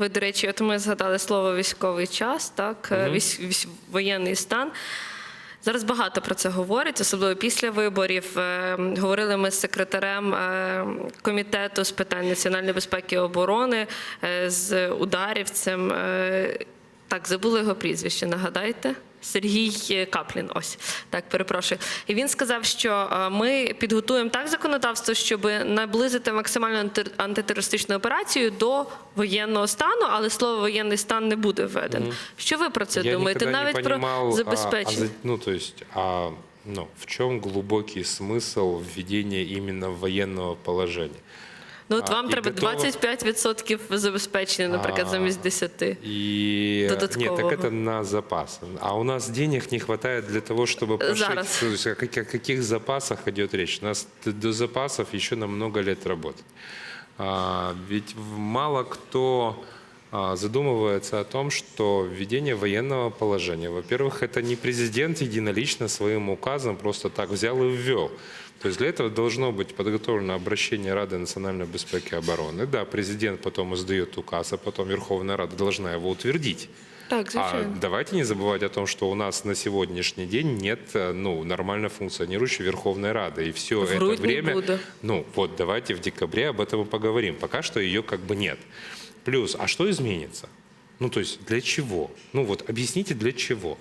Ви, до речі, от ми згадали слово військовий час, так, угу. військ, військ- воєнний стан. Зараз багато про це говорять, особливо після виборів. Е, Говорили ми з секретарем е, комітету з питань національної безпеки і оборони, е, з ударівцем. Е, Так, забули його прізвище, нагадайте. Сергій Каплін, ось так перепрошую. І він сказав, що е, ми підготуємо так законодавство, щоб наблизити максимально анти- антитерористичну операцію до воєнного стану, але слово воєнний стан не буде введено. Що ви про це Я думаєте? Навіть не про понимал, а- а забезпечення. ну, то есть, а, ну, в чем глубокий смысл введения именно военного положения? Ну от А, вам і треба готово- 25% забезпечення, наприклад, А, замість 10. И нет, Додаткового. так это на запас. А у нас денег не хватает для того, чтобы. Зараз. То есть о каких, о каких запасах идет речь? У нас до запасов еще на много лет работать. А, ведь в- мало кто а, задумывается о том, что введение военного положения, во-первых, это не президент единолично своим указом просто так взял и ввел. То есть для этого должно быть подготовлено обращение Рады национальной безопасности и обороны. Да, президент потом издает указ, а потом Верховная Рада должна его утвердить. Так, А звичайно. давайте не забывать о том, что у нас на сегодняшний день нет э, ну, нормально функционирующей Верховной Рады. И все В это время... буде. Ну вот давайте в декабре об этом и поговорим. Пока что ее как бы нет. Плюс, а что изменится? Ну то есть для чего? Ну вот объясните для чего?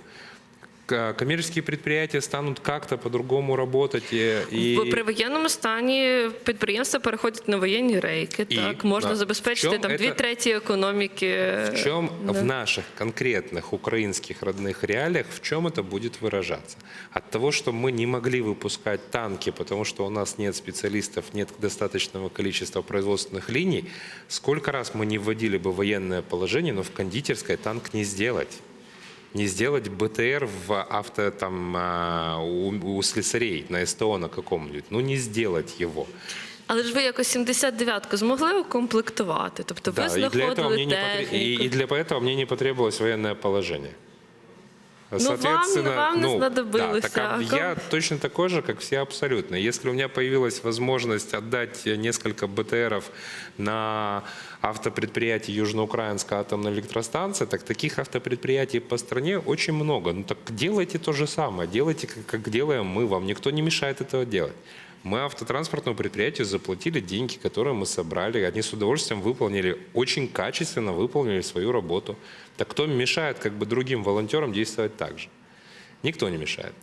К- Коммерческие предприятия станут как-то по-другому работать и... и- В- При воєнному стані підприємства переходять на воєнні рейки. І, так можна да. забезпечити В чому там дві це- треті економіки. В чем Да. в наших конкретных украинских родных реалиях, в чем это будет выражаться? От того, что мы не могли выпускать танки, потому что у нас нет специалистов, нет достаточного количества производственных линий, сколько раз мы не вводили бы военное положение, но в кондитерской танк не сделать. Не сделать БТР в авто там у, у слесарей на СТО на каком-нибудь. Ну не сделать его. Але ж ви якось 79-ку змогли укомплектувати. Тобто ви Да, и для, этого знаходили мне не потр... техніку. и, и для этого мне не потребовалось военное положение. Ну, вам- вам не знадобилось, Да, так, а а я точно такой же, как все абсолютно. Если у меня появилась возможность отдать несколько БТРов на автопредприятие Южноукраинская атомная электростанция, так таких автопредприятий по стране очень много. Ну так делайте то же самое, делайте, как, как делаем мы, вам никто не мешает этого делать. Мы автотранспортному предприятию заплатили деньги, которые мы собрали. Они с удовольствием выполнили, очень качественно выполнили свою работу. Так кто мешает как бы другим волонтерам действовать так же? Никто не мешает.